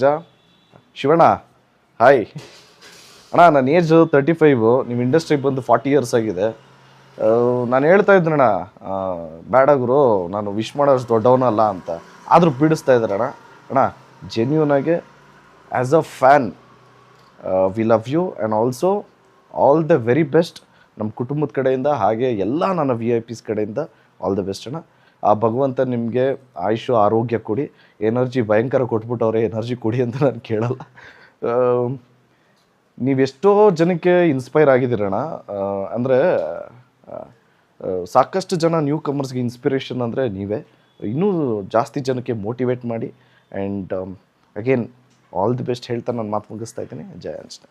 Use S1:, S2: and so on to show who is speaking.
S1: ಜಾ. ಶಿವಣ್ಣ ಹಾಯ್ ಅಣ್ಣ ನನ್ನ ಏಜ್ ತರ್ಟಿ ಫೈವು ನಿಮ್ಮ ಇಂಡಸ್ಟ್ರಿಗೆ ಬಂದು ಫಾರ್ಟಿ ಇಯರ್ಸ್ ಆಗಿದೆ. ನಾನು ಹೇಳ್ತಾ ಇದ್ದೆನಣ್ಣ ಬ್ಯಾಡ ಗುರು, ನಾನು ವಿಶ್ ಮಾಡೋಷ್ಟು ದೊಡ್ಡವನಲ್ಲ ಅಂತ. ಆದರೂ ಬಿಡಿಸ್ತಾ ಇದ್ದಾರೆ ಅಣ್ಣ. ಅಣ್ಣ ಜೆನ್ಯೂನ್ ಆಗಿ as a fan we love you and also all the very best ನಮ್ಮ ಕುಟುಂಬದ ಕಡೆಯಿಂದ, ಹಾಗೆ ಎಲ್ಲ ನನ್ನ ವಿ ಐ ಪಿಸ್ ಕಡೆಯಿಂದ ಆಲ್ ದ ಬೆಸ್ಟ್ ಅಣ್ಣ. ಆ ಭಗವಂತ ನಿಮಗೆ ಆಯುಷ, ಆರೋಗ್ಯ ಕೊಡಿ. ಎನರ್ಜಿ ಭಯಂಕರ ಕೊಟ್ಬಿಟ್ಟವ್ರೆ, ಎನರ್ಜಿ ಕೊಡಿ ಅಂತ ನಾನು ಕೇಳಲ್ಲ. ನೀವೆಷ್ಟೋ ಜನಕ್ಕೆ ಇನ್ಸ್ಪೈರ್ ಆಗಿದ್ದೀರಣ್ಣ. ಅಂದರೆ ಸಾಕಷ್ಟು ಜನ ನ್ಯೂ ಕಮರ್ಸ್ಗೆ ಇನ್ಸ್ಪಿರೇಷನ್ ಅಂದರೆ ನೀವೇ. ಇನ್ನೂ ಜಾಸ್ತಿ ಜನಕ್ಕೆ ಮೋಟಿವೇಟ್ ಮಾಡಿ. And again all the best ಹೇಳ್ತಾ ನಾನು ಮಾತು ಮುಗಿಸ್ತಾ ಇದ್ದೀನಿ. ಜಯ ಅನ್ಸ್ಟೇ